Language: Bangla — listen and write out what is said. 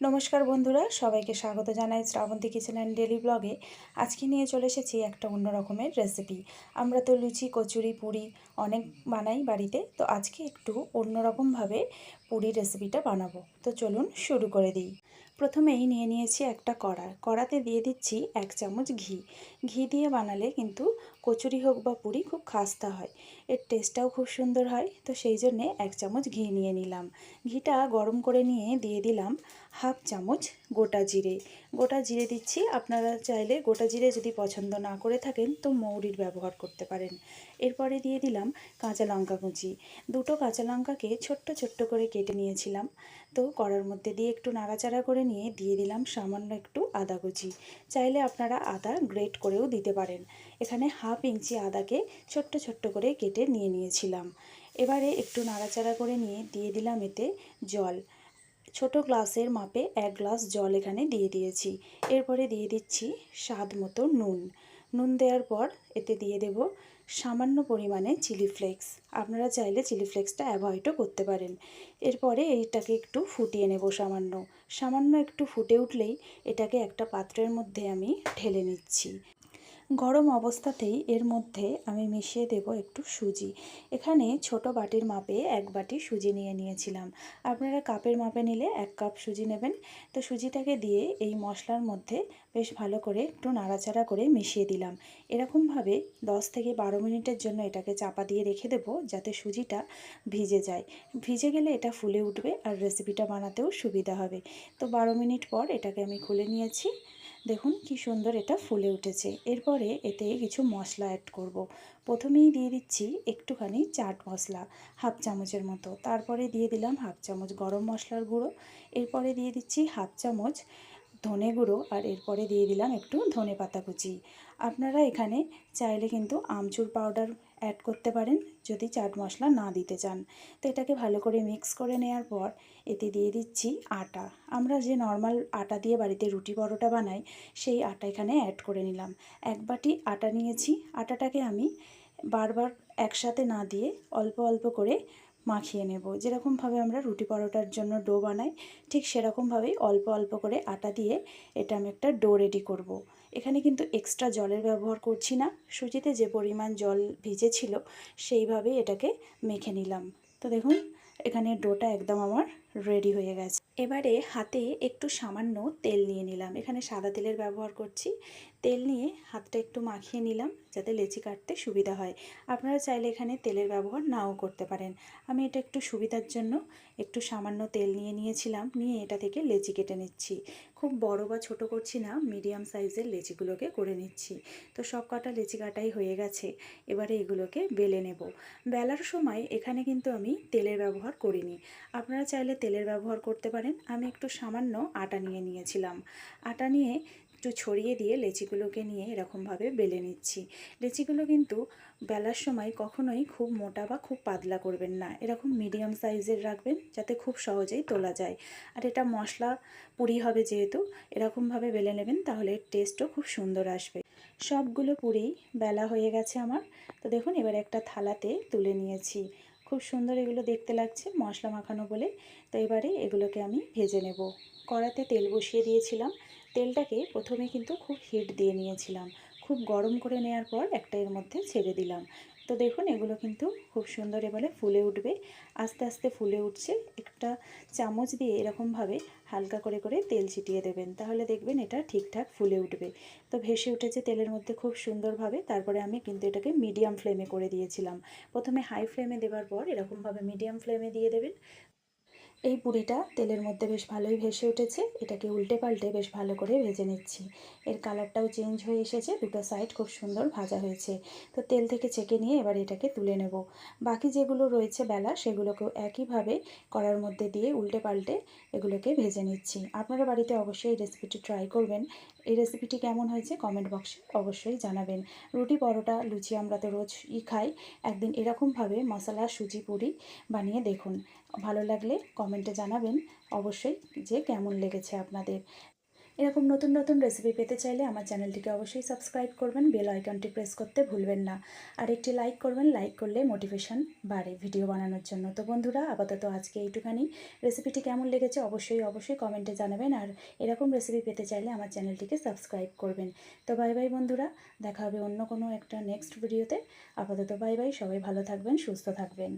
নমস্কার বন্ধুরা, সবাইকে স্বাগত জানাই শ্রাবন্তী কিচেন অ্যান্ড ডেলি ব্লগে। আজকে নিয়ে চলে এসেছি একটা অন্য রকমের রেসিপি আমরা তো লুচি, কচুরি, পুরি অনেক বানাই বাড়িতে, তো আজকে একটু অন্যরকমভাবে পুরি রেসিপিটা বানাবো। তো চলুন শুরু করে দিই। প্রথমেই নিয়ে নিয়েছি একটা কড়া। কড়াতে দিয়ে দিচ্ছি এক চামচ ঘি। ঘি দিয়ে বানালে কিন্তু কচুরি হোক বা পুরি খুব খাস্তা হয়। এর টেস্টটাও খুব সুন্দর হয়। তো সেই জন্যে এক চামচ ঘি নিয়ে নিলাম। ঘিটা গরম করে নিয়ে দিয়ে দিলাম হাফ চামচ গোটা জিরে। গোটা জিরে দিচ্ছি। আপনারা চাইলে গোটা জিরে যদি পছন্দ না করে থাকেন তো মৌরির ব্যবহার করতে পারেন। এরপরে দিয়ে দিলাম কাঁচা লঙ্কা কুচি। দুটো কাঁচা লঙ্কাকে ছোট্ট ছোট্ট করে কেটে নিয়েছিলাম। তো কড়ার মধ্যে দিয়ে একটু নাড়াচাড়া করে নিয়ে দিয়ে দিলাম সামান্য একটু আদা কুচি। চাইলে আপনারা আদা গ্রেট করেও দিতে পারেন। এখানে হাফ ইঞ্চি আদাকে ছোট্ট ছোট্ট করে কেটে নিয়ে নিয়েছিলাম। এবারে একটু নাড়াচাড়া করে নিয়ে দিয়ে দিলাম এতে জল। ছোট গ্লাসের মাপে এক গ্লাস জল এখানে দিয়ে দিয়েছি। এরপরে দিয়ে দিচ্ছি স্বাদ মতো নুন। নুন দেওয়ার পর এতে দিয়ে দেব সামান্য পরিমাণে চিলি ফ্লেক্স। আপনারা চাইলে চিলি ফ্লেক্সটা অ্যাভয়েডও করতে পারেন। এরপরে এইটাকে একটু ফুটিয়ে নেব সামান্য। সামান্য একটু ফুটে উঠলেই এটাকে একটা পাত্রের মধ্যে আমি ঢেলে নিচ্ছি। গরম অবস্থাতেই এর মধ্যে আমি মিশিয়ে দেব একটু সুজি। এখানে ছোট বাটির মাপে এক বাটি সুজি নিয়ে নিয়েছিলাম। আপনারা কাপের মাপে নিলে এক কাপ সুজি নেবেন। তো সুজিটাকে দিয়ে এই মশলার মধ্যে বেশ ভালো করে একটু নাড়াচাড়া করে মিশিয়ে দিলাম। এরকমভাবে দশ থেকে বারো মিনিটের জন্য এটাকে চাপা দিয়ে রেখে দেবো যাতে সুজিটা ভিজে যায়। ভিজে গেলে এটা ফুলে উঠবে আর রেসিপিটা বানাতেও সুবিধা হবে। তো বারো মিনিট পর এটাকে আমি খুলে নিয়েছি। দেখুন কি সুন্দর এটা ফুলে উঠেছে। এরপরে এতে কিছু মশলা অ্যাড করব। প্রথমেই দিয়ে দিচ্ছি একটুখানি চাট মশলা, হাফ চামচের মতো। তারপরে দিয়ে দিলাম হাফ চামচ গরম মশলার গুঁড়ো। এরপরে দিয়ে দিচ্ছি হাফ চামচ ধনে গুঁড়ো আর এরপরে দিয়ে দিলাম একটু ধনে পাতা কুচি। আপনারা এখানে চাইলে কিন্তু আমচুর পাউডার অ্যাড করতে পারেন যদি চাট মশলা না দিতে চান। তো এটাকে ভালো করে মিক্স করে নেওয়ার পর এতে দিয়ে দিচ্ছি আটা। আমরা যে নর্মাল আটা দিয়ে বাড়িতে রুটি পরোটা বানাই, সেই আটা এখানে অ্যাড করে নিলাম। এক বাটি আটা নিয়েছি। আটাটাকে আমি বারবার একসাথে না দিয়ে অল্প অল্প করে মাখিয়ে নেব। যেরকমভাবে আমরা রুটি পরোটার জন্য ডো বানাই, ঠিক সেরকমভাবেই অল্প অল্প করে আটা দিয়ে এটা আমি একটা ডো রেডি করব। এখানে কিন্তু এক্সট্রা জলের ব্যবহার করছি না। সুজিতে যে পরিমাণ জল ভিজেছিল সেইভাবেই এটাকে মেখে নিলাম। তো দেখুন, এখানে ডোটা একদম আমার রেডি হয়ে গেছে। এবারে হাতে একটু সামান্য তেল নিয়ে নিলাম। এখানে সাদা তেলের ব্যবহার করছি। তেল নিয়ে হাতটা একটু মাখিয়ে নিলাম যাতে লেচি কাটতে সুবিধা হয়। আপনারা চাইলে এখানে তেলের ব্যবহার নাও করতে পারেন। আমি এটা একটু সুবিধার জন্য একটু সামান্য তেল নিয়ে নিয়েছিলাম। নিয়ে এটা থেকে লেচি কেটে নিচ্ছি। খুব বড় বা ছোট করছি না মিডিয়াম সাইজের লেচিগুলোকে করে নিচ্ছি। তো সব কটা লেচি কাটাই হয়ে গেছে, এবারে এগুলোকে বেলে নেব। বেলার সময় এখানে কিন্তু আমি তেলের ব্যবহার করিনি। আপনারা চাইলে তেলের ব্যবহার করতে পারেন। আমি একটু সামান্য আটা নিয়ে নিয়েছিলাম। আটা নিয়ে একটু ছড়িয়ে দিয়ে লেচিগুলোকে নিয়ে এরকমভাবে বেলে নিচ্ছি। লেচিগুলো কিন্তু বেলার সময় কখনোই খুব মোটা বা খুব পাতলা করবেন না। এরকম মিডিয়াম সাইজের রাখবেন যাতে খুব সহজেই তোলা যায়। আর এটা মশলা পুরি হবে যেহেতু, এরকমভাবে বেলে নেবেন তাহলে টেস্টও খুব সুন্দর আসবে। সবগুলো পুরি বেলা হয়ে গেছে আমার। তো দেখুন, এবার একটা থালাতে তুলে নিয়েছি। খুব সুন্দর এগুলো দেখতে লাগছে, মশলা মাখানো বলে। তো এবারে এগুলোকে আমি ভেজে নেব। কড়াতে তেল বসিয়ে দিয়েছিলাম। তেলটাকে প্রথমে কিন্তু খুব হিট দিয়ে নিয়েছিলাম। খুব গরম করে নেওয়ার পর একটা এর মধ্যে ছেড়ে দিলাম। তো দেখুন, এগুলো কিন্তু খুব সুন্দর এবারে ফুলে উঠবে। আস্তে আস্তে ফুলে উঠছে। একটা চামচ দিয়ে এরকমভাবে হালকা করে করে তেল ছিটিয়ে দেবেন। তাহলে দেখবেন এটা ঠিকঠাক ফুলে উঠবে। তো ভেসে উঠেছে তেলের মধ্যে খুব সুন্দরভাবে। তারপরে আমি কিন্তু এটাকে মিডিয়াম ফ্লেমে করে দিয়েছিলাম। প্রথমে হাই ফ্লেমে দেওয়ার পর এরকমভাবে মিডিয়াম ফ্লেমে দিয়ে দেবেন। এই পুরিটা তেলের মধ্যে বেশ ভালোই ভেসে উঠেছে। এটাকে উল্টে পাল্টে বেশ ভালো করে ভেজে নিচ্ছি। এর কালারটাও চেঞ্জ হয়ে এসেছে, দুটো সাইড খুব সুন্দর ভাজা হয়েছে। তো তেল থেকে চেকে নিয়ে এবার এটাকে তুলে নেব। বাকি যেগুলো রয়েছে বেলা, সেগুলোকেও একইভাবে কড়ার মধ্যে দিয়ে উল্টে পাল্টে এগুলোকে ভেজে নিচ্ছি। আপনারা বাড়িতে অবশ্যই এই রেসিপিটি ট্রাই করবেন। এই রেসিপিটি কেমন হয়েছে কমেন্ট বক্সে অবশ্যই জানাবেন। রুটি পরোটা, লুচি আমরা তো রোজই খাই। একদিন এরকমভাবে মশলা, সুজি, পুরি বানিয়ে দেখুন। ভালো লাগলে কমেন্টে জানাবেন অবশ্যই যে কেমন লেগেছে আপনাদের। এরকম নতুন নতুন রেসিপি পেতে চাইলে আমার চ্যানেলটিকে অবশ্যই সাবস্ক্রাইব করবেন বেল আইকনটি প্রেস করতে ভুলবেন না। আর একটি লাইক করবেন লাইক করলে মোটিভেশন বাড়ে ভিডিও বানানোর জন্য। তো বন্ধুরা, আপাতত আজকে এইটুখানি। রেসিপিটি কেমন লেগেছে অবশ্যই অবশ্যই কমেন্টে জানাবেন। আর এরকম রেসিপি পেতে চাইলে আমার চ্যানেলটিকে সাবস্ক্রাইব করবেন। তো বাই বাই বন্ধুরা, দেখা হবে অন্য কোনো একটা নেক্সট ভিডিওতে আপাতত বাই বাই সবাই ভালো থাকবেন, সুস্থ থাকবেন।